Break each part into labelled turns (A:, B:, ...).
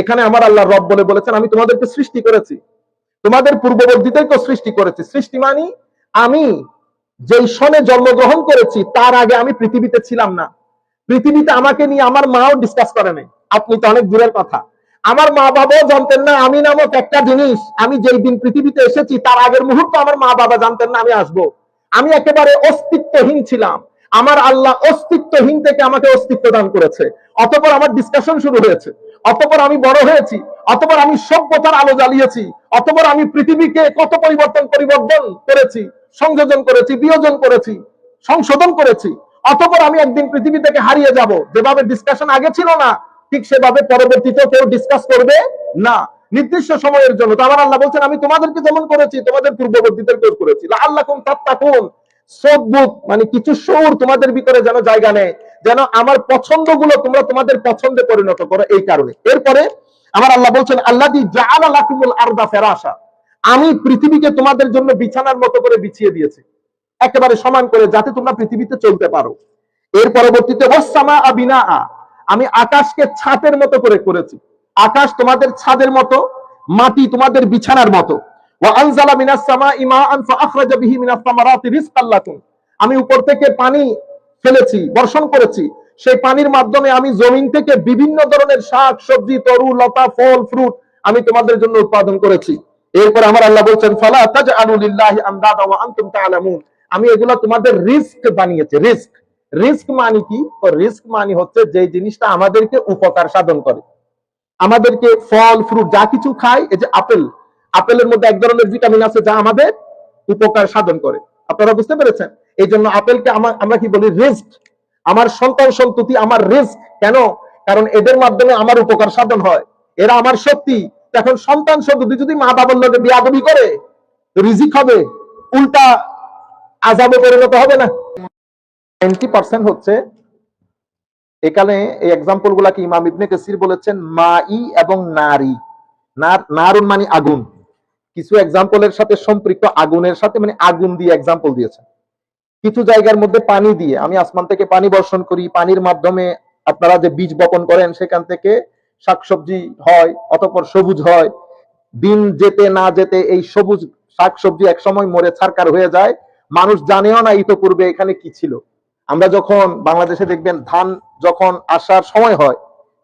A: এখানে আমার আল্লাহ রব বলে বলেছেন, আমি তোমাদেরকে সৃষ্টি করেছি। তোমাদের পূর্ববর্তীতেই তো সৃষ্টি করেছি। সৃষ্টি মানি আমি যেই সনে জন্মগ্রহণ করেছি, তার আগে আমি পৃথিবীতে ছিলাম না। পৃথিবীতে আমাকে নিয়ে আমার মাও ডিসকাস করে নাই। আপনি তো অনেক দূরের কথা। আমার মা বাবাও জানতেন না, আমি নামক একটা জিনিস, আমি যেই দিন পৃথিবীতে এসেছি, তার আগের মুহূর্ত আমার মা বাবা জানতেন না, আমি আসব। আমি একেবারে অস্তিত্বহীন ছিলাম। আমার আল্লাহ অস্তিত্বহীন থেকে আমাকে অস্তিত্ব দান করেছে। অতপর আমার ডিসকাশন শুরু হয়েছে। অতপর আমি বড় হয়েছি, অতপর আমি সভ্যতার আলো জ্বালিয়েছি, অতপর আমি পৃথিবীকে কত পরিবর্তন পরিবর্তন করেছি, সংযোজন করেছি, বিয়োজন করেছি, সংশোধন করেছি, অতপর আমি একদিন পৃথিবী থেকে হারিয়ে যাব। যেভাবে ডিসকাশন আগে ছিল না, ঠিক সেভাবে পরবর্তীতে কেউ ডিসকাস করবে না। নির্দিষ্ট সময়ের জন্য। তো আমার আল্লাহ বলছেন, আমি তোমাদেরকে যেমন করেছি, তোমাদের পূর্ববর্তীদের কেউ করেছি। আল্লাহ কোন তাত্তাকুন সদ্বুত মানে কিছু সৌর তোমাদের ভিতরে যেন জায়গা নেয়। যেন আমার পছন্দগুলো তোমরা তোমাদের পছন্দে পরিণত করো এই কারণে। এরপরে আমার আল্লাহ বলছেন আল্লাহ আরদা ফেরাসা আমি পৃথিবীকে তোমাদের জন্য বিছানার মতো করে বিছিয়ে দিয়েছি। একেবারে সমান করে যাতে তোমরা পৃথিবীতে চলতে পারো। এর পরবর্তীতে ওয়াসসামা আবিনা আমি আকাশকে ছাদের মতো করে করেছি। আকাশ তোমাদের ছাদের মতো, মাটি তোমাদের বিছানার মতো। আমি উপর থেকে পানি ফেলেছি, বর্ষণ করেছি। সেই পানির মাধ্যমে আমি জমিন থেকে বিভিন্ন ধরনের শাক, সবজি, তরু, লতা, ফল, ফ্রুট আমি তোমাদের জন্য উৎপাদন করেছি। এরপর আমার আল্লাহ বলছেন, ফালা তাজআলু লিল্লাহি আনদাদা ওয়া আনতুম তা'লামুন আমি এগুলো তোমাদের রিস্ক বানিয়েছি, রিস্ক। রিস্ক মানে কি? রিস্ক মানে হচ্ছে যে জিনিসটা আমাদেরকে উপকার সাধন করে। আমাদেরকে ফল, ফ্রুট, যা কিছু খাই এই যে আপেল। আপেলের মধ্যে এক ধরনের ভিটামিন আছে যা আমাদের উপকার সাধন করে। আপনারা বুঝতে পেরেছেন? এই জন্য আপেলকে আমা- আমরা কি বলি রিস্ক। আমার সন্তান সন্ততি আমার রিস্ক। কেন? কারণ এদের মাধ্যমে আমার উপকার সাধন হয়। এরা আমার শক্তি এখন সন্তান সন্ততি যদি মা বাবার লোকে বিয়াদবি করে রিজিক হবে। উল্টা আজাবে পরিণত হবে না। নাইনটি পার্সেন্ট হচ্ছে, এখানে এই এক্সাম্পল গুলাকে ইমাম ইবনে কাসির বলেছেন, মাই এবং নারী। নারুন মানে আগুন। কিছু এক্সাম্পলের সাথে সম্পৃক্ত আগুনের সাথে মানে আগুন দিয়ে এক্সাম্পল দিয়েছেন। কিছু জায়গার মধ্যে পানি দিয়ে, আমি আসমান থেকে পানি বর্ষণ করি, পানির মাধ্যমে আপনারা যে বীজ বপন করেন সেখান থেকে শাকসবজি হয় অতঃপর সবুজ হয়। দিন যেতে না যেতে এই সবুজ শাকসবজি একসময় মরে ছারকার হয়ে যায়। মানুষ জানেও না ইতপূর্বে এখানে কি ছিল। আমরা যখন বাংলাদেশে দেখবেন ধান যখন আসার সময় হয়,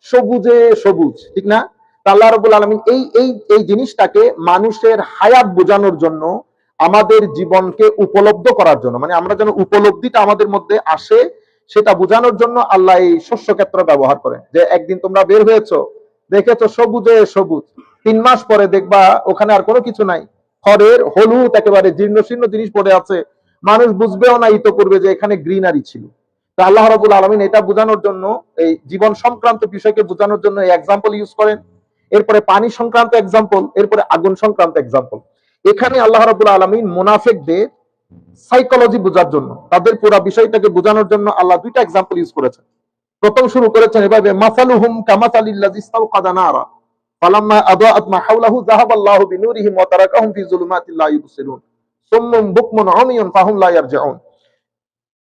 A: সবুজে সবুজ, ঠিক না? আল্লাহ রবুল আলমিন এই এই এই জিনিসটাকে মানুষের হায়াত বোঝানোর জন্য আমাদের জীবনকে উপলব্ধ করার জন্য মানে আমরা যেন উপলব্ধিটা আমাদের মধ্যে আসে, সেটা বোঝানোর জন্য আল্লাহ এই শস্য ক্ষেত্র ব্যবহার করেন। যে একদিন তোমরা বের হয়েছো, দেখেছ সবুজে সবুজ, তিন মাস পরে দেখবা ওখানে আর কোনো কিছু নাই। খড়ের হলুদ একেবারে জীর্ণ শীর্ণ জিনিস পড়ে আছে, মানুষ বুঝবেও না ইতো করবে যে এখানে গ্রিনারি ছিল। তা আল্লাহ রাবুল আলমিন এটা বোঝানোর জন্য, এই জীবন সংক্রান্ত বিষয়কে বোঝানোর জন্য এই এক্সাম্পল ইউজ করেন। এরপরে পানি সংক্রান্ত এক্সাম্পল এরপরে আগুন সংক্রান্ত এক্সাম্পল এখানে আল্লাহ রাবুল আলমিন মুনাফেকদের সাইকোলজি বোঝার জন্য, তাদের পুরো বিষয়টাকে বোঝানোর জন্য আল্লাহ দুইটা এক্সাম্পল ইউজ করেছেন। প্রথম শুরু করেছেন এভাবে, মাসালুহুম ফালাম্মা আদাআত মা হাওলাহু ওয়া তারাকাহুম লা সুম্মুম বুকমুন উমিয়ুন ফাহুম লা ইয়ারজিউন।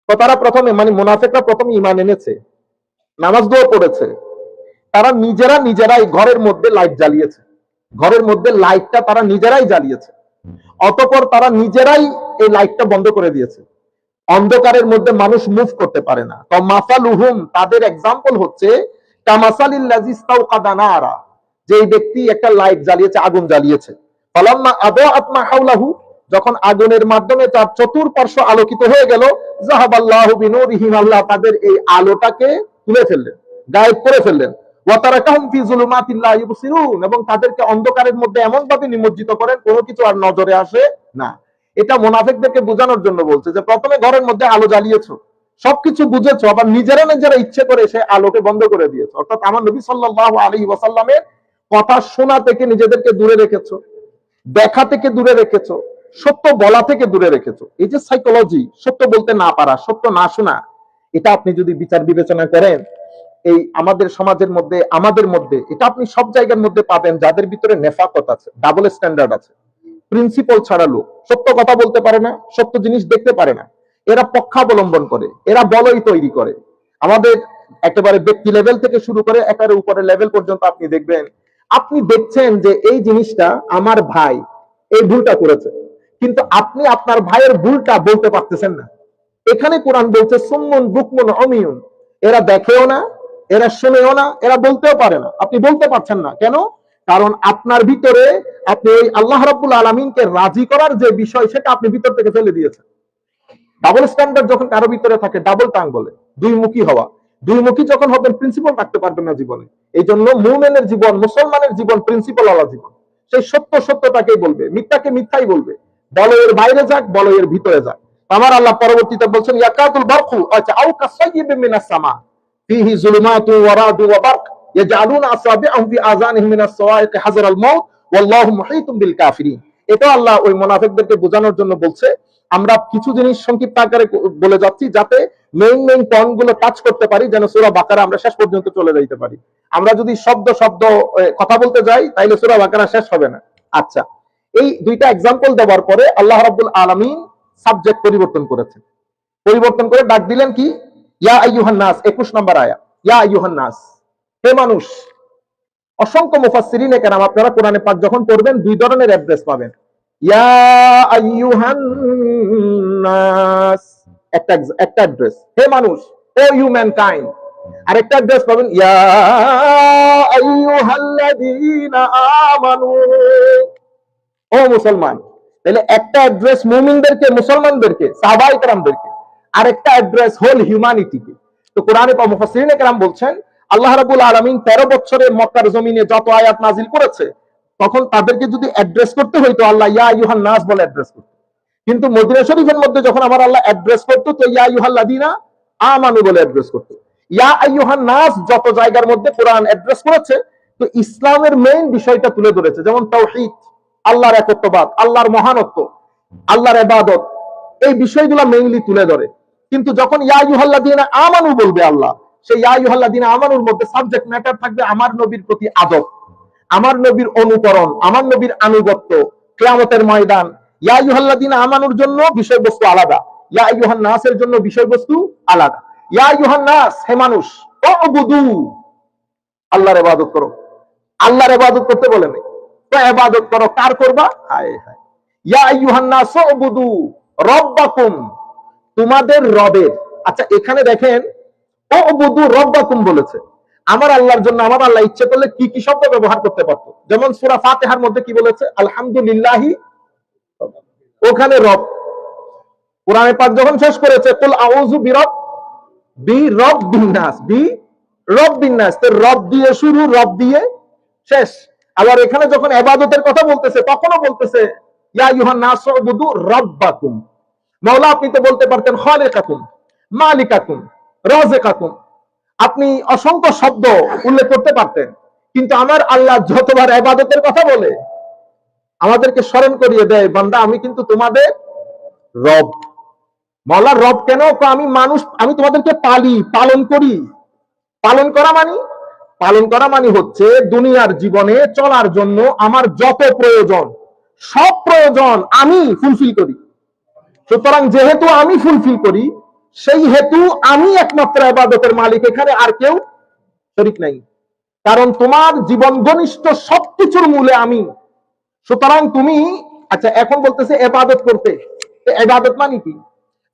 A: তো তারা প্রথমে মানে মুনাফিকরা প্রথমে ঈমান এনেছে, নামাজ দোয়া পড়েছে, তারা নিজেরা নিজেরাই ঘরের মধ্যে লাইট জ্বালিয়েছে। ঘরের মধ্যে লাইটটা তারা নিজেরাই জ্বালিয়েছে। অতঃপর তারা নিজেরাই এই লাইটটা বন্ধ করে দিয়েছে। অন্ধকারের মধ্যে মানুষ মুভ করতে পারে না। তো মাসালুহুম, তাদের এক্সাম্পল হচ্ছে যে ব্যক্তি একটা লাইট জ্বালিয়েছে, আগুন জ্বালিয়েছে। যখন আগুনের মাধ্যমে তার চতুর্পার্শ্ব আলোকিত হয়ে গেল জাহাবাল্লাহু আল্লাহ তাদের এই আলোটাকে তুলে ফেললেন, গায়েব করে ফেললেন। এবং তাদেরকে অন্ধকারের মধ্যে এমন ভাবে নিমজ্জিত করেন কোনো কিছু আর নজরে আসে না। এটা মুনাফিকদেরকে বোঝানোর জন্য বলছে যে, প্রথমে ঘরের মধ্যে আলো জ্বালিয়েছো, সবকিছু বুঝেছ, আবার নিজেরা নিজেরা ইচ্ছে করে সে আলোকে বন্ধ করে দিয়েছ। অর্থাৎ আমার নবী সাল্লাল্লাহু আলাইহি ওয়াসাল্লামের কথা শোনা থেকে নিজেদেরকে দূরে রেখেছো, দেখা থেকে দূরে রেখেছো, সত্য বলা থেকে দূরে রেখেছো। এই যে সাইকোলজি সত্য বলতে না পারা, সত্য না শোনা, এটা আপনি যদি বিচার বিবেচনা করেন এই আমাদের সমাজের মধ্যে, আমাদের মধ্যে, এটা আপনি সব জায়গার মধ্যে পাবেন যাদের ভিতরে নেফাকত আছে ডাবল স্ট্যান্ডার্ড আছে। প্রিন্সিপাল ছাড়া লোক, সত্য কথা বলতে পারে না, সত্য জিনিস দেখতে পারে না। এরা পক্ষাবলম্বন করে, এরা বলই তৈরি করে। আমাদের একেবারে ব্যক্তি লেভেল থেকে শুরু করে একেবারে উপরের লেভেল পর্যন্ত আপনি দেখবেন, আপনি দেখছেন যে এই জিনিসটা আমার ভাই, এই ভুলটা করেছে। কিন্তু আপনি আপনার ভাইয়ের ভুলটা বলতে পারতেছেন না। এখানে কোরআন বলছে, সুম্মুন বুকমুন অমিয়ন। এরা দেখেও না এরা শুনেও না, এরা বলতেও পারে না। আপনি বলতে পারছেন না। কেন? কারণ আপনার ভিতরে আপনি ওই আল্লাহ রাব্বুল আলমিনকে রাজি করার যে বিষয়, সেটা আপনি ভিতর থেকে ফেলে দিয়েছেন। ডাবল স্ট্যান্ডার্ড যখন কারও ভিতরে থাকে ডাবল টাং বলে, দুই মুখী হওয়া। দুই মুখী যখন হবেন প্রিন্সিপাল রাখতে পারবেন না জীবনে। এই জন্য মুমেনের জীবন, মুসলমানের জীবন প্রিন্সিপাল আলা জীবন। সেই সত্য সত্যটাকেই বলবে, মিথ্যাকে মিথ্যাই বলবে। বলো এর বাইরে যাক, বলো এর ভিতরে যাক। আমার আল্লাহ পরবর্তীতে বলছেন, ইয়াকাতুল বারকু আচ্ছা আও কাসাইয়িবিন মিনাস সামা। রাদু ওয়া বারক ইয়াজআলুনা আসাবিআহুম ফি আযানিহিম মিনাস সাওয়াইক হাযরাল মাউত ওয়াল্লাহু মুহীতুম বিল কাফিরিন এটা আল্লাহ ওই মুনাফিকদেরকে বোঝানোর জন্য বলছে, আমরা কিছু জিনিস সংক্ষিপ্ত আকারে বলে যাচ্ছি যাতে মেইন মেইন পয়েন্টগুলো টাচ করতে পারি, যেন সূরা বাকারা আমরা শেষ পর্যন্ত চলে যাইতে পারি। আমরা যদি শব্দ শব্দ কথা বলতে যাই, তাইলে সূরা বাকারা শেষ হবে না। আচ্ছা এই দুইটা এক্সাম্পল দেওয়ার পরে আল্লাহ রাব্বুল আলামিন সাবজেক্ট পরিবর্তন করেছেন। পরিবর্তন করে ডাক দিলেন কি? ইয়া 21 নম্বর আয়া। ইয়া আইয়ুহান নাস। হে মানুষ, অসংখ্য মুফাসসিরিনে কেরাম, আপনারা কোরআনে পাক যখন পড়বেন, দুই ধরনের অ্যাড্রেস পাবেন। ইয়া আইয়ুহান্নাস একটা একটা অ্যাড্রেস। হে মানুষ, ও হিউম্যান কাইন্ড অ্যাড্রেস পাবেন, ইয়া আইয়ুহাল্লাযীনা আমানু। ও মুসলমান, তাহলে একটা অ্যাড্রেস মুমিনদেরকে, মুসলমানদেরকে সাহাবাই কেরামদেরকে আরেকটা অ্যাড্রেস হোল হিউম্যানিটিকে তো কোরআনে মুফাসসিরিনে কেরাম বলছেন, আল্লাহ রাব্বুল আলামিন 13 বছরে মক্কার জমিনে যত আয়াত নাজিল করেছে, তখন তাদেরকে যদি অ্যাড্রেস করতে হইতো, আল্লাহ ইয়া আইয়ুহান নাস বলে অ্যাড্রেস করতো। কিন্তু মদিনা শরীফের মধ্যে যখন আমার আল্লাহ অ্যাড্রেস করতো, তো ইয়া আইয়ুহাল্লাযীনা আমানু বলে অ্যাড্রেস করতো। ইয়া আইয়ুহান নাস যত জায়গার মধ্যে কোরআন অ্যাড্রেস করেছে, তো ইসলামের মেইন বিষয়টা তুলে ধরেছে। যেমন তাওহীদ আল্লাহর একত্ববাদ, আল্লাহর মহানত্ব, আল্লাহর ইবাদত এই বিষয়গুলো মেইনলি তুলে ধরে। কিন্তু যখন ইয়া আইয়ুহাল্লাযীনা আমানু বলবে আল্লাহ, সেই ইয়া আইয়ুহাল্লাযীনা আমানুর মধ্যে সাবজেক্ট ম্যাটার থাকবে আমার নবীর প্রতি আদব, আমার নবীর অনুকরণ, আমার নবীর আনুগত্য, কিয়ামতের ময়দান। ইয়া আইয়ুহাল্লাযীনা আমানুর জন্য বিষয়বস্তু আলাদা, ইয়া আইয়ুহান নাসের জন্য বিষয়বস্তু আলাদা। ইয়া আইয়ুহান নাস, হে মানুষ, উবুদু, আল্লাহর ইবাদত করো। আল্লাহর ইবাদত করতে বলে নেই। তো ইবাদত করো, কার করবা? হায় হায়। ইয়া আইয়ুহান নাস, উবুদু, রব্বাকুম তোমাদের রবের। আচ্ছা এখানে দেখেন ও বুধু রব্বাকুম বলেছে। আমার আল্লাহর জন্য আমার আল্লাহ ইচ্ছে করলে কি কি শব্দ ব্যবহার করতে পারতো? যেমন সুরা ফাতেহার মধ্যে কি বলেছে? আলহামদুলিল্লাহি ওখানে রব। কোরআনে পাক যখন শেষ করেছে, কুল আউযু বিরব, বি রব বিন্নাস বি রব বিন্নাস তো রব দিয়ে শুরু, রব দিয়ে শেষ। আবার এখানে যখন ইবাদতের কথা বলতেছে, তখনও বলতেছে, ইয়া আইয়ুহান নাস রাব্বাকুম মাওলা, আপনি তো বলতে পারতেন খালিকাকুম, মালিকাকুম কাকুন আপনি অসংখ্য শব্দ উল্লেখ করতে পারতেন, কিন্তু আমার আল্লাহ যতবার ইবাদতের কথা বলে, আমাদেরকে স্মরণ করিয়ে দেয়, বান্দা, আমি কিন্তু তোমাদের রব। মাওলার রব কেন? আমি মানুষ, আমি তোমাদেরকে পালি, পালন করি। পালন করা মানে? পালন করা মানে হচ্ছে দুনিয়ার জীবনে চলার জন্য আমার যত প্রয়োজন, সব প্রয়োজন আমি ফুলফিল করি। সুতরাং যেহেতু আমি ফুলফিল করি, সেই হেতু আমি একমাত্র আবাদতের মালিক এখানে, আর কেউ শরিক নাই। কারণ তোমার জীবন ঘনিষ্ঠ সবকিছুর মূলে আমি। সুতরাং তুমি আচ্ছা এখন বলতেছে এবাদত করতে। এবাদত মানে কি?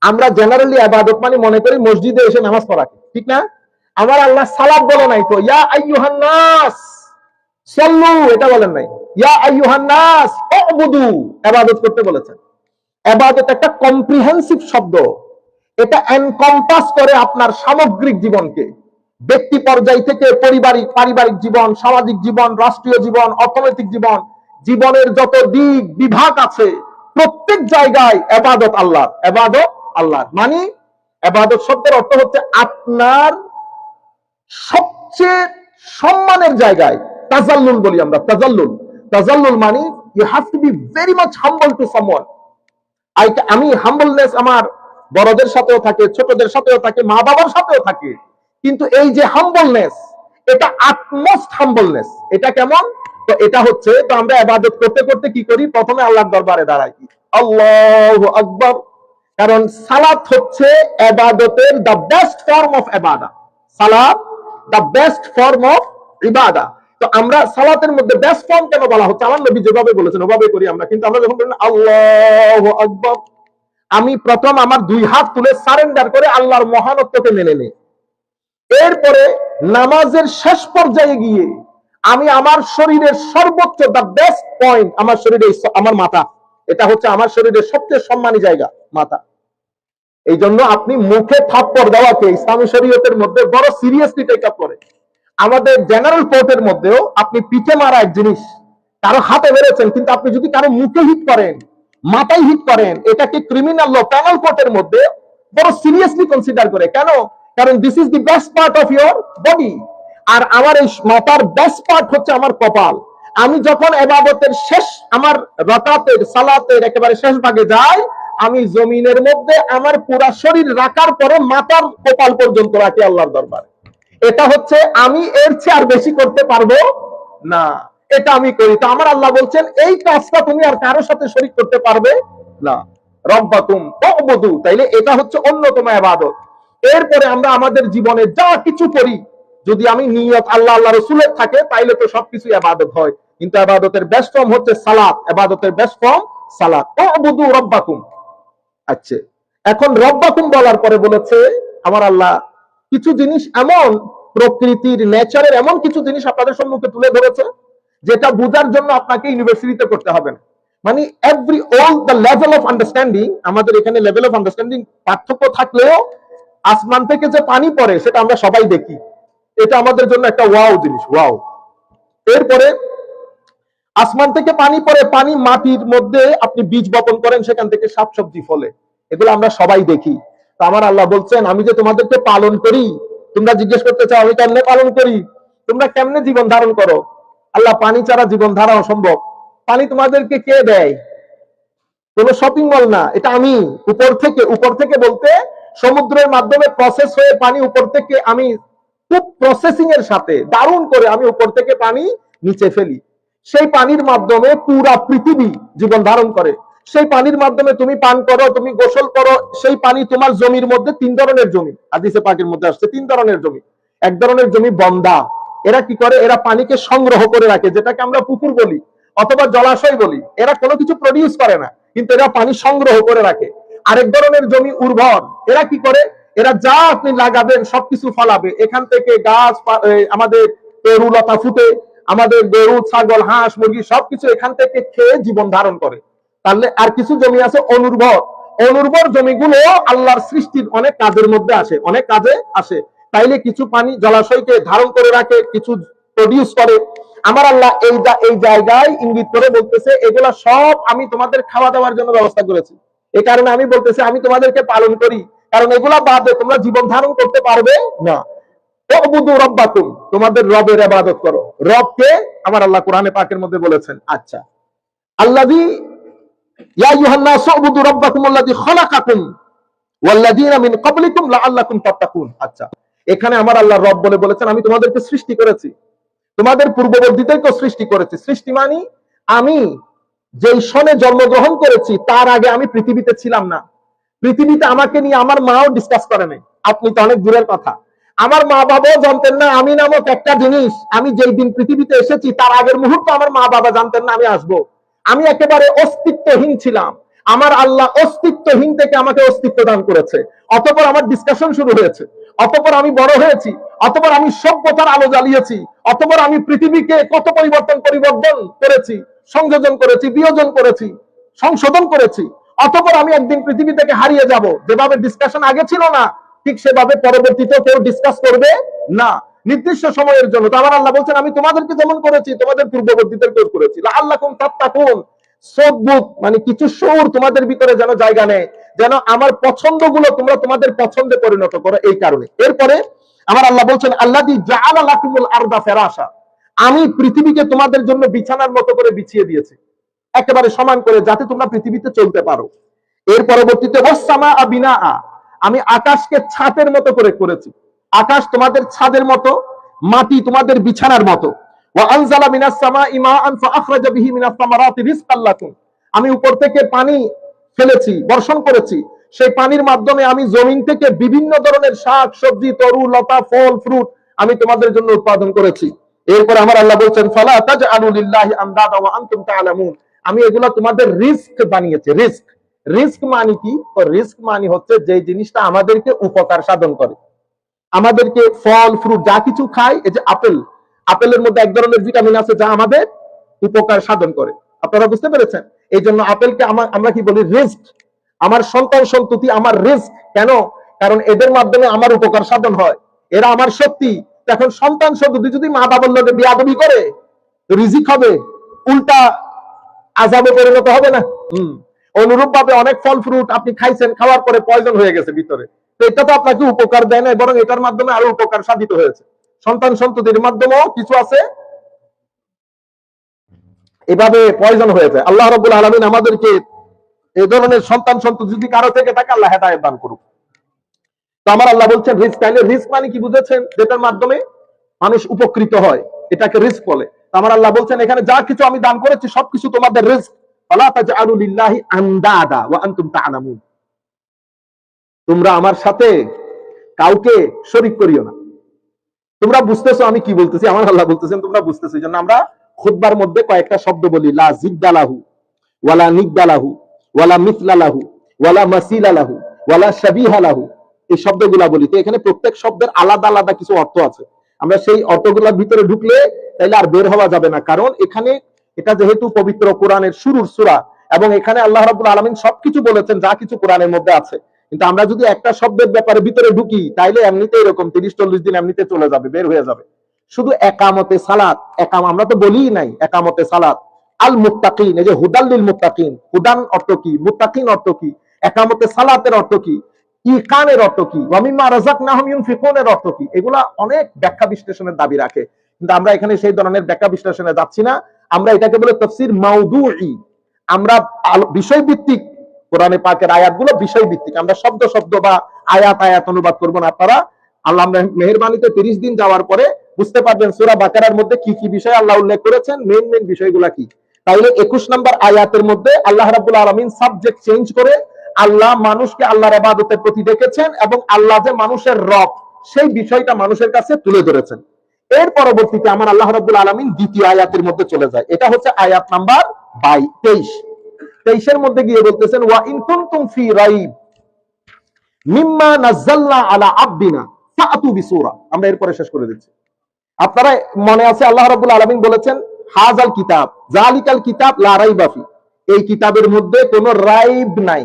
A: আমরা জেনারেলি আবাদত মানে মনে করি মসজিদে এসে নামাজ পড়াকে ঠিক না? আমার আল্লাহ সালাদ বলে নাই তো, ইয়া আইয়ুহান নাস, সাল্লু, এটা বলেন নাই। ইয়া আইয়ুহান নাস, উবুদু ইবাদত করতে বলেছেন। ইবাদত একটা কম্প্রিহেন্সিভ শব্দ। এটা এনকম্পাস করে আপনার সামগ্রিক জীবনকে। ব্যক্তি পর্যায় থেকে পারিবারিক পারিবারিক জীবন, সামাজিক জীবন, রাষ্ট্রীয় জীবন, অর্থনৈতিক জীবন, জীবনের যত দিক, বিভাগ আছে, প্রত্যেক জায়গায় এবাদত আল্লাহ এবাদত আল্লাহ মানে এবাদত শব্দের অর্থ হচ্ছে আপনার সবচেয়ে সম্মানের জায়গায় তাজাল্লুল বলি আমরা, তাজাল্লুল। তাজাল্লুল মানে you have to be very much humble to someone আমি হাম্বলনেস আমার বড়দের সাথেও থাকে, ছোটদের সাথেও থাকে মা বাবার সাথেও থাকে। কিন্তু এই যে হাম্বলনেস এটা আটমোস্ট হাম্বলনেস এটা কেমন? তো এটা হচ্ছে, তো আমরা আবাদত করতে করতে কি করি? প্রথমে আল্লাহর দরবারে দাঁড়াই। আল্লাহ আকবর। কারণ সালাত হচ্ছে আবাদতের দ্য বেস্ট ফর্ম অফ আবাদা সালাত দ্য বেস্ট ফর্ম অফ ইবাদা তো আমরা সালাতের মধ্যে বেস্ট ফর্ম কেন বলা হচ্ছে? আমার নবী যেভাবে বলেছেন, ওভাবে করি আমরা। কিন্তু আমরা যখন বলি, আল্লাহ আকবর, আমি প্রথম আমার দুই হাত তুলে সারেন্ডার করে আল্লাহর মহানত্বকে মেনে নিই। এরপরে নামাজের শেষ পর্যায়ে গিয়ে আমি আমার শরীরের সর্বোচ্চ দা বেস্ট পয়েন্ট আমার শরীরে আমার মাথা। এটা হচ্ছে আমার শরীরের সবচেয়ে সম্মানী জায়গা, মাথা। এই জন্য আপনি মুখে থাপ্পড় দেওয়াকে ইসলামী শরীয়তের মধ্যে বড় সিরিয়াসলি টেক আপ করে। আমাদের জেনারেল কোর্টের মধ্যেও আপনি পিঠে মারা এক জিনিস। কারও হাতে মেরেছেন কিন্তু আপনি যদি কারও মুখে হিট করেন, মাথায় হিট করেন, এটাকে ক্রিমিনাল ল প্যানাল কোর্টের মধ্যে বড় সিরিয়াসলি কনসিডার করে। কেন? কারণ this is the best part of your body আর আমার এই মাথার বেস্ট পার্ট হচ্ছে আমার কপাল। আমি যখন এবাবতের শেষ, আমার রকাতের, সালাতের একেবারে শেষ ভাগে যাই, আমি জমিনের মধ্যে আমার পুরা শরীর রাখার পরে মাথার কপাল পর্যন্ত রাখি আল্লাহর দরবারে। এটা হচ্ছে আমি এর চেয়ে আর বেশি করতে পারব না। এটা আমি করি। তো আমার আল্লাহ বলছেন, এই কাজটা তুমি আর কারোর সাথে শরীক করতে পারবে না। রব্বাতুম তবদু তাইলে এটা হচ্ছে অন্যতম আবাদত। এরপরে আমরা আমাদের জীবনে যা কিছু করি, যদি আমি নিয়ত আল্লাহ আল্লাহ রসুলের থাকে, তাইলে তো সবকিছু আবাদত হয়। কিন্তু আবাদতের বেস্ট ফর্ম হচ্ছে সালাত। আবাদতের বেস্ট ফর্ম সালাত। তবদু রব্বাকুম। আচ্ছা। এখন রব্বাকুম বলার পরে বলেছে, আমার আল্লাহ কিছু জিনিস এমন প্রকৃতির নেচারের এমন কিছু জিনিস আপনাদের সম্মুখে তুলে ধরেছে, যেটা বোঝার জন্য আপনাকে ইউনিভার্সিটিতে করতে হবে না। মানে every all the level of understanding আমাদের এখানে লেভেল অফ আন্ডারস্ট্যান্ডিং পার্থক্য থাকলেও আসমান থেকে যে পানি পড়ে, সেটা আমরা সবাই দেখি। এটা আমাদের জন্য একটা ওয়াও জিনিস ওয়াও এরপরে, আসমান থেকে পানি পড়ে, পানি মাটির মধ্যে আপনি বীজ বপন করেন, সেখান থেকে শাকসবজি ফলে। এগুলো আমরা সবাই দেখি। আমার আল্লাহ বলছেন, আমি যে তোমাদেরকে পালন করি, তোমরা জিজ্ঞেস করতে চাও, আমি কেমনে পালন করি। তোমরা কেমনে জীবন ধারণ করো? আল্লাহ পানি ছাড়া জীবন ধারা অসম্ভব। পানি তোমাদেরকে কে দেয়? কোন শপিং মল না, এটা আমি। উপর থেকে উপর থেকে বলতে সমুদ্রের মাধ্যমে প্রসেস হয়ে পানি উপর থেকে আমি খুব প্রসেসিং এর সাথে, দারুণ করে আমি উপর থেকে পানি নিচে ফেলি। সেই পানির মাধ্যমে পুরা পৃথিবী জীবন ধারণ করে। সেই পানির মাধ্যমে তুমি পান করো, তুমি গোসল করো, সেই পানি তোমার জমির মধ্যে তিন ধরনের জমি আদিসে পাকের মধ্যে আসছে, তিন ধরনের জমি। এক ধরনের জমি বন্দা। এরা কি করে? এরা পানিকে সংগ্রহ করে রাখে, যেটাকে আমরা পুকুর বলি অথবা জলাশয় বলি। এরা কোনো কিছু প্রডিউস করে না, কিন্তু এরা পানি সংগ্রহ করে রাখে। আরেক ধরনের জমি উর্বর। এরা কি করে? এরা যা আপনি লাগাবেন, সবকিছু ফলাবে। এখান থেকে গাছ আমাদের তরুলতা ফুটে, আমাদের গরু, ছাগল, হাঁস, মুরগি সবকিছু এখান থেকে খেয়ে জীবন ধারণ করে। তাহলে আর কিছু জমি আছে অনুর্বর। অনুর্বর জমিগুলো আল্লাহর সৃষ্টির অনেক কাজের মধ্যে আসে, অনেক কাজে আসে। তাইলে কিছু পানি জলাশয়কে ধারণ করে রাখে, কিছু প্রডিউস করে। আমার আল্লাহ এই এই জায়গায় ইঙ্গিত করে বলতেছে, এগুলা সব আমি তোমাদের খাওয়া দাওয়ার জন্য ব্যবস্থা করেছি। এই কারণে আমি বলতেছি, আমি তোমাদেরকে পালন করি। কারণ এগুলা বাদে তোমরা জীবন ধারণ করতে পারবে না। তোমাদের রবের ইবাদত করো। রবকে আমার আল্লাহ কোরআনে পাকের মধ্যে বলেছেন। আচ্ছা। আল্লাযী এখানে আমার আল্লাহ রব বলে বলেছেন, আমি তোমাদেরকে সৃষ্টি করেছি। তোমাদের সৃষ্টি করেছি। সৃষ্টি মানি আমি যেই সনে জন্মগ্রহণ করেছি, তার আগে আমি পৃথিবীতে ছিলাম না। পৃথিবীতে আমাকে নিয়ে আমার মাও ডিসকাস করে নাই। আপনি তো অনেক দূরের কথা। আমার মা বাবাও জানতেন না, আমি নামক একটা জিনিস, আমি যেই দিন পৃথিবীতে এসেছি, তার আগের মুহূর্তে আমার মা বাবা জানতেন না, আমি আসব। আমি একেবারে অস্তিত্বহীন ছিলাম। আমার আল্লাহ অস্তিত্বহীন থেকে আমাকে অস্তিত্ব দান করেছে। অতপর আমার ডিসকাশন শুরু হয়েছে। অতপর আমি বড় হয়েছি। অতপর আমি সভ্যতার আলো জ্বালিয়েছি। অতপর আমি পৃথিবীকে কত পরিবর্তন পরিবর্তন করেছি, সংযোজন করেছি, বিয়োজন করেছি, সংশোধন করেছি। অতপর আমি একদিন পৃথিবী থেকে হারিয়ে যাব। যেভাবে ডিসকাশন আগে ছিল না, ঠিক সেভাবে পরবর্তীতে কেউ ডিসকাস করবে না। নির্দিষ্ট সময়ের জন্য। তো আমার আল্লাহ বলছেন, আমি তোমাদেরকে যেমন করেছি, তোমাদের পূর্ববর্তীদেরকেও করেছি। আল্লাহ তাত্তাকুন। সদ্বুত মানে কিছু সুর তোমাদের ভিতরে যেন জায়গা নেয় যেন আমার পছন্দগুলো তোমরা তোমাদের পছন্দে পরিণত করো এই কারণে। এরপরে আমার আল্লাহ বলছেন আল্লাহ দি আরদা ফেরাসা আমি পৃথিবীকে তোমাদের জন্য বিছানার মতো করে বিছিয়ে দিয়েছি। একেবারে সমান করে, যাতে তোমরা পৃথিবীতে চলতে পারো। এর পরবর্তীতে আমি আকাশকে ছাদের মতো করে করেছি। আকাশ তোমাদের ছাদের মতো, মাটি তোমাদের বিছানার মতো। আমি উপর থেকে পানি ফেলেছি, বর্ষণ করেছি। সেই পানির মাধ্যমে আমি জমিন থেকে বিভিন্ন ধরনের শাক, সবজি, তরু, লতা, ফল, ফ্রুট আমি তোমাদের জন্য উৎপাদন করেছি। এরপর আমার আল্লাহ বলছেন আমি এগুলা তোমাদের রিস্ক বানিয়েছি রিস্ক রিস্ক মানে কি? রিস্ক মানে হচ্ছে যে জিনিসটা আমাদেরকে উপকার সাধন করে। আমাদেরকে ফল ফ্রুট যা কিছু খাই এই যে আপেল, আপেলের মধ্যে এক ধরনের ভিটামিন আছে যা আমাদের উপকার সাধন করে। আপনারা বুঝতে পেরেছেন? এই জন্য আপেলকে আমরা কি বলি রিস্ক। আমার সন্তান সন্ততি আমার রিস্ক। কেন? কারণ এদের মাধ্যমে আমার উপকার সাধন হয়। এরা আমার শক্তি এখন সন্তান সন্ততি যদি মা বাবার লোকে বিয়াদবি করে রিজিক হবে। উল্টা আজাবে পরিণত হবে না। হম। অনুরূপ ভাবে অনেক ফল ফ্রুট আপনি খাইছেন, খাওয়ার পরে পয়জন হয়ে গেছে ভিতরে। তো এটা তো আপনাকে উপকার দেয় না বরং এটার মাধ্যমে আরও উপকার সাধিত হয়েছে। সন্তান সন্ততির মাধ্যমেও কিছু আছে। এভাবে পয়জন হয়েছে। আল্লাহ রবুল আলমিন আমাদেরকে এই ধরনের সন্তান সন্ততি যদি কারও থেকে থাকে, আল্লাহ হেদায়ত দান করুক। তো আমার আল্লাহ বলছেন, রিস্ক তাইলে রিস্ক মানে কি বুঝেছেন? যেটার মাধ্যমে মানুষ উপকৃত হয়, এটাকে রিস্ক বলে। আমার আল্লাহ বলছেন, এখানে যা কিছু আমি দান করেছি, সবকিছু তোমাদের রিস্ক। ফালা তাজআলু লিল্লাহি আনদাদা ওয়া আনতুম তা'লামুন তোমরা আমার সাথে কাউকে শরীক করিও না। তোমরা বুঝতেছো আমি কি বলতেছি? আমার আল্লাহ বলতেছেন, তোমরা বুঝতেছো। এই জন্য আমরা খুতবার মধ্যে কয়েকটা শব্দ বলি। লা জিদ্দালাহু, ওয়ালা নিগদালাহু ওয়ালা মিসলালাহু, ওয়ালা মাসিলালাহু, ওয়ালা শাবিহালাহু। এই শব্দগুলা বলি। তো এখানে প্রত্যেক শব্দের আলাদা আলাদা কিছু অর্থ আছে। আমরা সেই অর্থগুলোর ভিতরে ঢুকলে তাইলে আর বের হওয়া যাবে না। কারণ এখানে এটা যেহেতু পবিত্র কোরআনের শুরুর সূরা এবং এখানে আল্লাহ রাব্বুল আলামিন সবকিছু বলেছেন, যা কিছু কোরআনের মধ্যে আছে। কিন্তু আমরা যদি একটা শব্দের ব্যাপারে ভিতরে ঢুকি, তাইলে এমনিতে এরকম তিরিশ, চল্লিশ দিন এমনিতে চলে যাবে, বের হয়ে যাবে। শুধু একামতে সালাত, একাম আমরা তো বলিই নাই একামতে সালাত। আল মুত্তাকিন এই যে হুদাল্লিল মুত্তাকিন হুদান অর্থ কি? মুত্তাকিন অর্থ কি? একামতে সালাতের অর্থ কি? ইকানের অর্থ কি? ওয়ামিমা রাযাকনাহুম ইউনফিকুনের অর্থ কি? এগুলা অনেক ব্যাখ্যা বিশ্লেষণের দাবি রাখে। কিন্তু আমরা এখানে সেই ধরনের ব্যাখ্যা বিশ্লেষণে যাচ্ছি না। আমরা এটাকে বলে তফসির মাউদুই আমরা বিষয়ভিত্তিক কোরআনে পাকের আয়াতগুলো বিষয় ভিত্তিক আমরা শব্দ শব্দ বা আয়াত আয়াত অনুবাদ করব না। আপনারা আল্লাহ মেহ- মেহেরবানিতে তিরিশ দিন যাওয়ার পরে বুঝতে পারবেন সূরা বাকারার মধ্যে কি কি বিষয় আল্লাহ উল্লেখ করেছেন মেইন মেইন বিষয়গুলা কি। তাইলে একুশ নম্বর আয়াতের মধ্যে আল্লাহ রাব্বুল আলামিন সাবজেক্ট চেঞ্জ করে আল্লাহ মানুষকে আল্লাহর ইবাদতের প্রতি দেখেছেন এবং আল্লাহ যে মানুষের রব, সেই বিষয়টা মানুষের কাছে তুলে ধরেছেন। এর পরবর্তীতে আমার আল্লাহ রাব্বুল আলামিন দ্বিতীয় আয়াতের মধ্যে চলে যায়। এটা হচ্ছে আয়াত নাম্বার বাই তেইশ তেইশের মধ্যে গিয়ে বলতেছেন, ওয়া ইন কুনতুম ফি রাইব, মিম্মা নাযালনা আলা আবদিনা ফাআতু বিসূরা। আমরা এরপরে শেষ করে দিচ্ছি। আপনারা মনে আছে আল্লাহ রাব্বুল আলামিন বলেছেন, হাজাল কিতাব জালিকাল কিতাব লা রাইবা ফি। এই কিতাবের মধ্যে কোনো রাইব নাই,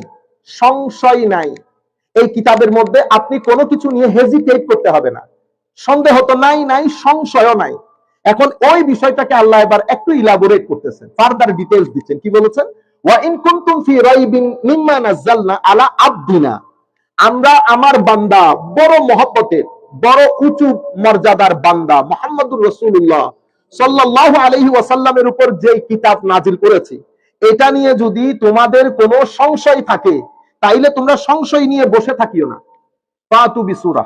A: সংশয় নাই। এই কিতাবের মধ্যে আপনি কোনো কিছু নিয়ে হেজিটেট করতে হবে না। সন্দেহ তো নাই নাই, সংশয়ও নাই। এখন ওই বিষয়টাকে আল্লাহ এবার একটু ইলাবোরেট করতেছেন ফার্দার ডিটেইলস দিচ্ছেন। কি বলেছেন? ওয়া ইন ফি রাইবিন মিম্মা নাযালনা আলা আমরা আমার বান্দা বড় মহব্বতের, বড় উঁচু মর্যাদার বান্দা মোহাম্মদুর ওয়াসাল্লামের উপর যে কিতাব নাজিল এটা নিয়ে যদি তোমাদের কোনো সংশয় থাকে, তাইলে তোমরা সংশয় নিয়ে বসে থাকিও না। ফাতু বিসুরা।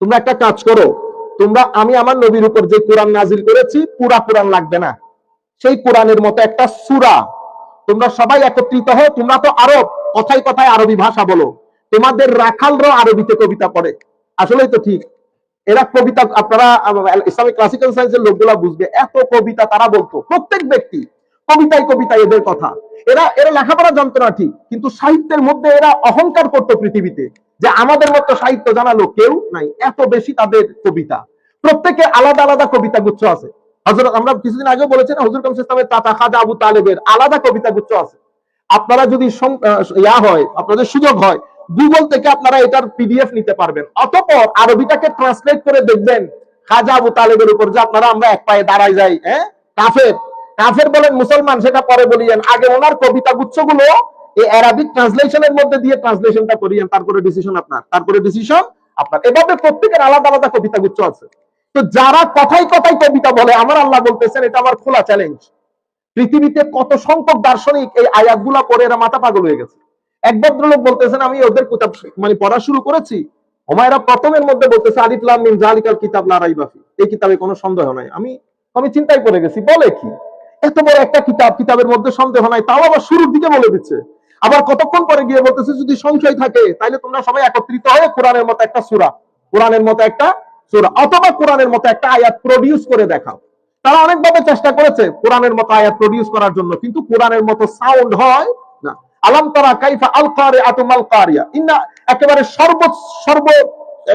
A: তোমরা একটা কাজ করো, তোমরা আমি আমার নবীর উপর যে কোরআন নাজিল করেছি, পুরা কোরআন লাগবে না। সেই কোরআনের মতো একটা সুরা তোমরা সবাই একত্রিত হও, তোমরা তো আরব। কথায় কথায় আরবি ভাষা বলো। তোমাদের রাখালরাও আরবিতে কবিতা পড়ে। আসলেই তো ঠিক। এরা কবিতা, আপনারা ইসলামিক ক্লাসিক্যাল সায়েন্সের লোকগুলা বুঝবে। এত কবিতা তারা বলতো। প্রত্যেক ব্যক্তি কবিতায় কবিতায় এদের কথা। এরা এরা লেখাপড়া জানতো না ঠিক, কিন্তু সাহিত্যের মধ্যে এরা অহংকার করতো পৃথিবীতে যে আমাদের মতো সাহিত্য জানা লোক কেউ নাই। এত বেশি তাদের কবিতা। প্রত্যেকে আলাদা আলাদা কবিতা গুচ্ছ আছে। হজরত আমরা কিছুদিন আগে বলেছেন হজরত কামস ইসলামের চাচা খাজা আবু তালেবের আলাদা কবিতা গুচ্ছ আছে। আপনারা যদি ইয়া হয়, আপনাদের সুযোগ হয়, গুগল থেকে আপনারা এটার পিডিএফ নিতে পারবেন। অতঃপর আরবিটাকে ট্রান্সলেট করে দেখবেন, খাজা আবু তালেবের উপর যে আপনারা আমরা এক পায়ে দাঁড়াই যাই হ্যাঁ? কাফের। কাফের বলেন মুসলমান, সেটা পরে বলিয়েন। আগে ওনার কবিতা গুচ্ছগুলো এই অ্যারাবিক ট্রান্সলেশনের মধ্যে দিয়ে ট্রান্সলেশনটা করিয়েন, তারপরে ডিসিশন আপনার, তারপরে ডিসিশন আপনার। এভাবে প্রত্যেকের আলাদা আলাদা কবিতা গুচ্ছ আছে। তো যারা কথায় কথায় কবিতা বলে, আমার আল্লাহ বলতেছেন, এটা আমার খোলা চ্যালেঞ্জ পৃথিবীতে কত সংখ্যক দার্শনিক এই আয়াতগুলা পড়ে এরা মাথা পাগল হয়ে গেছে। এক ভদ্রলোক বলতেছেন, আমি ওদের কিতাব মানে পড়া শুরু করেছি। ওমায়রা প্রথমের মধ্যে বলতেছে আলিফলাম মিন জালিকাল কিতাব লা রাইবা ফি। এই কিতাবে কোনো সন্দেহ নাই। আমি আমি চিন্তায় করে গেছি, বলে কি? এত বড় একটা কিতাব, কিতাবের মধ্যে সন্দেহ নাই, তাও আবার শুরুর দিকে বলে দিচ্ছে। আবার কতক্ষণ পরে গিয়ে বলতেছে, যদি সংশয় থাকে তাহলে তোমরা সবাই একত্রিত হয়ে কোরআনের মতো একটা সূরা, কোরআনের মতো একটা সূরা অথবা কোরআনের মতো একটা আয়াত প্রডিউস করে দেখাও। তারা অনেকভাবে চেষ্টা করেছে কোরআনের মতো আয়াত প্রডিউস করার জন্য, কিন্তু কোরআনের মতো সাউন্ড হয় না। আলাম তারা কাইফা আল কারে আতুমাল কারিয়া ইন্না একেবারে সর্ব সর্ব,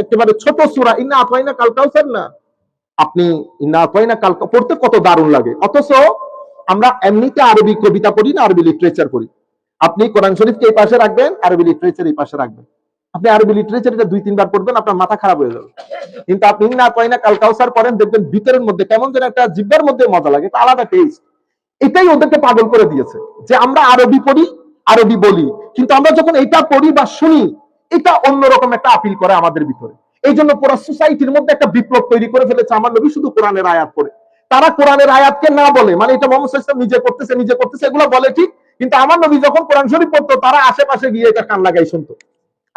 A: একেবারে ছোট সূরা। ইন্না আতাইনা কাল কাউসার না। আপনি ইন্না আতাইনা কাল পড়তে কত দারুণ লাগে। অথচ আমরা এমনিতে আরবি কবিতা পড়ি না, আরবি লিটারেচার পড়ি। আপনি কোরআন শরীফকে এই পাশে রাখবেন, আরবি লিটারেচার এই পাশে রাখবেন। আপনি আরবি লিটারেচার এটা দুই, তিনবার পড়বেন, আপনার মাথা খারাপ হয়ে যাবে। কিন্তু আপনি না কয় না কাল কাউসার পড়েন, দেখবেন ভিতরের মধ্যে কেমন যেন একটা জিব্বার মধ্যে মজা লাগে এটা আলাদা টেস্ট এটাই ওদেরকে পাগল করে দিয়েছে যে আমরা আরবি পড়ি, আরবি বলি। কিন্তু আমরা যখন এটা পড়ি বা শুনি, এটা অন্যরকম একটা আপিল করে আমাদের ভিতরে। এই জন্য পুরো সোসাইটির মধ্যে একটা বিপ্লব তৈরি করে ফেলেছে আমার নবী, শুধু কোরআনের আয়াত করে তারা কোরআনের আয়াতকে না বলে মানে এটা মোহাম্মদ সাল্লাল্লাহু নিজে করতেছে নিজে করতেছে এগুলো বলে ঠিক, কিন্তু আমার নবী যখন কোরআন শরীফ পড়তো, তারা আশেপাশে গিয়ে এটা কান লাগাই শুনতো।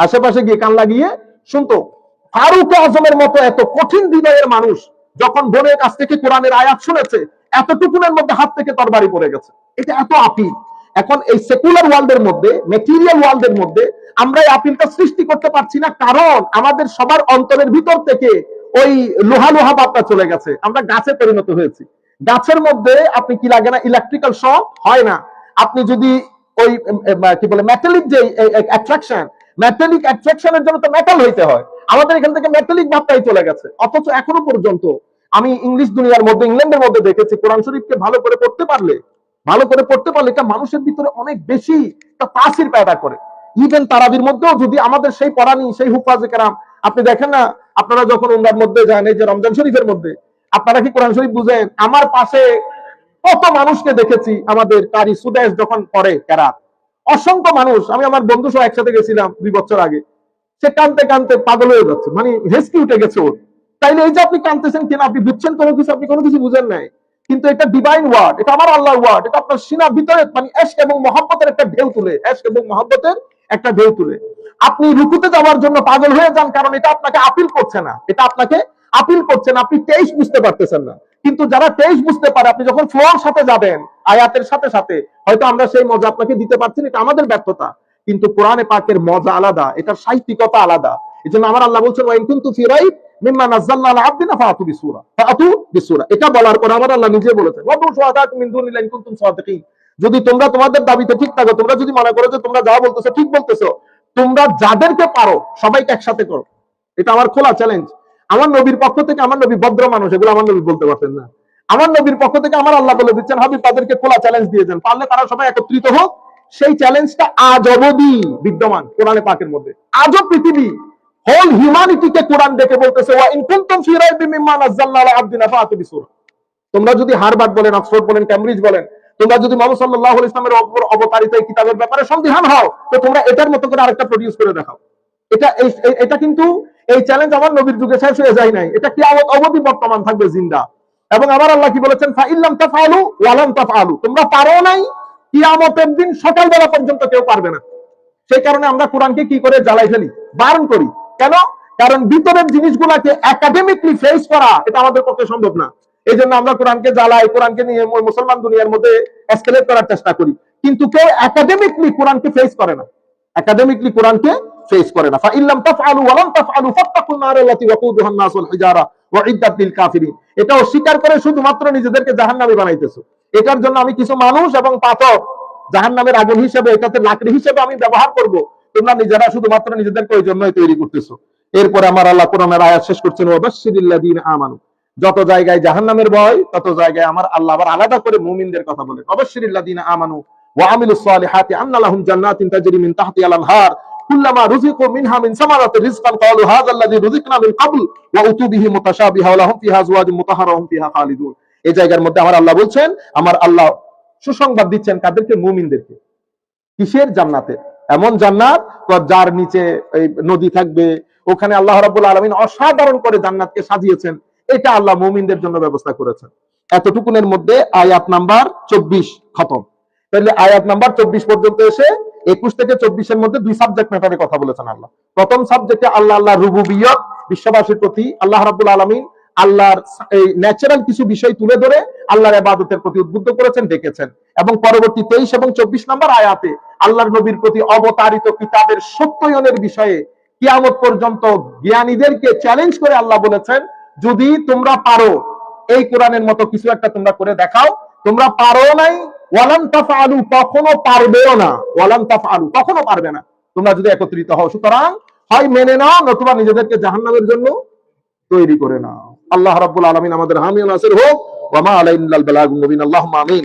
A: আশেপাশে গিয়ে কান লাগিয়ে শুনতো। ফারুক আজমের মতো এত কঠিন হৃদয়ের মানুষ যখন বোনের কাছ থেকে কোরআনের আয়াত শুনেছে, এতটুকুনের মধ্যে হাত থেকে তরবারি পড়ে গেছে। এটা এত আপিল। এখন এই সেকুলার ওয়ার্ল্ডের মধ্যে মেটেরিয়াল ওয়ার্ল্ডের মধ্যে আমরা এই আপিলটা সৃষ্টি করতে পারছি না, কারণ আমাদের সবার অন্তরের ভিতর থেকে ওই লোহা লোহা ভাবটা চলে গেছে। আমরা গাছে পরিণত হয়েছি। গাছের মধ্যে আপনি কি লাগে না ইলেকট্রিক্যাল শক হয় না। আপনি যদি ওই কি বলে মেটালিক যে অ্যাট্রাকশন মেটালিক অ্যাট্রাকশনের জন্য তো মেটাল হইতে হয়। আমাদের এখান থেকে মেটালিক ভাবটাই চলে গেছে। অথচ এখনও পর্যন্ত আমি ইংলিশ দুনিয়ার মধ্যে, ইংল্যান্ডের মধ্যে দেখেছি কোরআন শরীফকে ভালো করে পড়তে পারলে, ভালো করে পড়তে পারলে এটা মানুষের ভিতরে অনেক বেশি তাসির পেদা করে। ইভেন তারাবির মধ্যেও যদি আমাদের সেই পড়ানি সেই হুফাজে কেরাম, আপনি দেখেন না, আপনারা যখন উমরার মধ্যে যান, এই যে রমজান শরীফের মধ্যে, আপনারা কি কোরআন শরীফ বুঝেন? আমার পাশে কত মানুষকে দেখেছি আমাদের কারি সুদেশ যখন পড়ে কেরাত। অসংখ্য মানুষ, আমি আমার বন্ধু সহ একসাথে গেছিলাম দুই বছর আগে, সে কানতে কানতে পাগল হয়ে যাচ্ছে মানে হেসকি উঠে গেছে ওর। তাইলে এই যে আপনি কানতেছেন কেন, আপনি বুঝছেন কোনো কিছু, আপনি কোনো কিছু বুঝেন নাই। কিন্তু এটা ডিভাইন ওয়ার্ড এটা আমার আল্লাহর ওয়ার্ড এটা আপনার সিনার ভিতরে মানে এশ এবং মহব্বতের একটা ঢেউ তুলে এশ এবং মহব্বতের একটা ঢেউ তুলে। আপনি রুকুতে যাওয়ার জন্য পাগল হয়ে যান, কারণ এটা আপনাকে আপিল করছে না, এটা আপনাকে আপিল করছে না, আপনি তেইশ বুঝতে পারতেছেন না। কিন্তু যারা তেইশ বুঝতে পারে, আপনি যখন ফ্লোর সাথে যাবেন, আয়াতের সাথে সাথে, হয়তো আমরা সেই মজা আপনাকে দিতে পারছি এটা আমাদের ব্যর্থতা। কিন্তু কোরআনে পাকের মজা আলাদা, এটার সাহিত্যিকতা আলাদা। এই জন্য আমার আল্লাহ বলছেন ওয়াইন কুনতু ফি রাইব মিম্মা আলা ফাআতু বিসূরা। ফাআতু বিসূরা। এটা বলার পর আমার আল্লাহ নিজে বলেছেন, ওয়া মিন ইন কুনতুম সাদিকিন। যদি তোমরা তোমাদের দাবিতে ঠিক থাকো, তোমরা যদি মনে করো যে তোমরা যা বলতেছো ঠিক বলতেছো, তোমরা যাদেরকে পারো, সবাইকে একসাথে করো। এটা আমার খোলা চ্যালেঞ্জ আমার নবীর পক্ষ থেকে আমার নবী ভদ্র মানুষ, এগুলো আমার নবী বলতে পারতেন না। আমার নবীর পক্ষ থেকে আমার আল্লাহ বলে দিচ্ছেন, হাবিব, তাদেরকে খোলা চ্যালেঞ্জ দিয়েছেন পারলে তারা সবাই একত্রিত হোক। সেই চ্যালেঞ্জটা আজ অবধি বিদ্যমান কোরআনে পাকের মধ্যে। আজও পৃথিবী হোল হিউম্যানিটিকে কোরআন ডেকে বলতেছে, ওয়া ইন কুনতুম ফি রাইবিন মিম্মা নাযালনা আলা আবদিনা তোমরা যদি হারবার্ড বলেন, অক্সফোর্ড বলেন, ক্যামব্রিজ বলেন, তোমরা যদি সাল্লাল্লাহু আলাইহি ইসলামের উপর অবতারিত এই কিতাবের ব্যাপারে সন্দিহান হও, তো তোমরা এটার মতো করে আরেকটা প্রডিউস করে দেখাও। এটা এটা কিন্তু এই চ্যালেঞ্জ আমার নবীর যুগে শেষ হয়ে যায় নাই। এটা কিয়ামত অবধি বর্তমান থাকবে জিন্দা। এবং আমার আল্লাহ কি বলেছেন, ফাইল্লাম তাফআলু ওয়ালাম তাফআলু। তোমরা পারো নাই, কিয়ামতের দিন সকালবেলা পর্যন্ত কেউ পারবে না। সেই কারণে আমরা কোরআনকে কি করে জ্বালাই ফেলি? বারণ করি। কেন? কারণ ভিতরের জিনিসগুলাকে একাডেমিকলি ফেস করা এটা আমাদের পক্ষে সম্ভব না। এই জন্য আমরা কোরআনকে জ্বালাই, কোরআনকে নিয়ে মুসলমান দুনিয়ার মধ্যে এসকেলেট করার চেষ্টা করি। কিন্তু কেউ একাডেমিকলি কোরআনকে ফেস করে না। একাডেমিকলি কোরআনকে ফেস করে না। ফাইল্লাম তাফআলু ওয়ালাম তাফআলু ফাত্তাকুন নার আল্লাতী ওয়াকুদুহা আন-নাস ওয়াল হিজারা ওয়া ইদ্দাত লিল কাফিরিন। এটা অস্বীকার করে শুধুমাত্র নিজেদেরকে জাহান্নামী বানাইতেছো। এটার জন্য আমি কিছু মানুষ এবং পাথর জাহান্নামের আগুন হিসেবে, এটাতে লাকড়ি হিসেবে আমি ব্যবহার করব। তোমরা নিজেরা শুধুমাত্র নিজেদেরকে ওই জন্যই তৈরি করতেছো। এরপরে আমার আল্লাহ কোরআনের আয়াত শেষ করছেন, ওয়াবাশশিরিল্লাযীনা আমানু। যত জায়গায় জাহান্নামের ভয়, তত জায়গায় আমার আল্লাহ আবার আলাদা করে মুমিনদের কথা বলেন। ওয়াবাশশিরিল্লাযীনা আমানু ওয়া আমিলুস সালিহাতি আন্না লাহুম জান্নাতিন তাজরি মিন তাহতিহা আল-আনহার কুল্লামা রুজিকু এই জায়গার মধ্যে আমার আল্লাহ বলছেন, আমার আল্লাহ সুসংবাদ দিচ্ছেন কাদেরকে? মুমিনদেরকে। কিসের জান্নাতে? এমন জান্নাত, যার নিচে এই নদী থাকবে, ওখানে আল্লাহ রাব্বুল অসাধারণ করে জান্নাতকে সাজিয়েছেন। এটা আল্লাহ মুমিনদের জন্য ব্যবস্থা করেছেন। এতটুকুনের মধ্যে আয়াত নাম্বার চব্বিশ খতম। তাহলে আয়াত নাম্বার চব্বিশ পর্যন্ত এসে একুশ থেকে চব্বিশের মধ্যে দুই সাবজেক্ট ম্যাটারে কথা বলেছেন আল্লাহ। প্রথম সাবজেক্টে আল্লাহ আল্লাহ রুবুবিয়ত, বিশ্ববাসীর প্রতি, আল্লাহ রাব্বুল আলামিন আল্লাহর এই ন্যাচারাল কিছু বিষয় তুলে ধরে আল্লাহর ইবাদতের প্রতি উদ্বুদ্ধ করেছেন, ডেকেছেন। এবং পরবর্তী তেইশ এবং চব্বিশ নম্বর আয়াতে আল্লাহর নবীর প্রতি অবতারিত কিতাবের সত্যায়নের বিষয়ে কিয়ামত পর্যন্ত জ্ঞানীদেরকে চ্যালেঞ্জ করে আল্লাহ বলেছেন, যদি তোমরা পারো, এই কোরআনের মতো কিছু একটা তোমরা করে দেখাও। তোমরা পারো নাই ওয়ালান তাফআলু, কখনো পারবেও না। ওয়ালান তাফআলু, কখনো পারবে না। তোমরা যদি একত্রিত হও, সুতরাং হয় মেনে নাও, নতুবা নিজেদেরকে জাহান্নামের জন্য তৈরি করে নাও। আল্লাহ রাব্বুল আলামিন আমাদের হামিয়ান নাসির হোক, ওয়া মা আলাইহিল বালাগুল মুবিন আল্লাহুম্মা আমিন।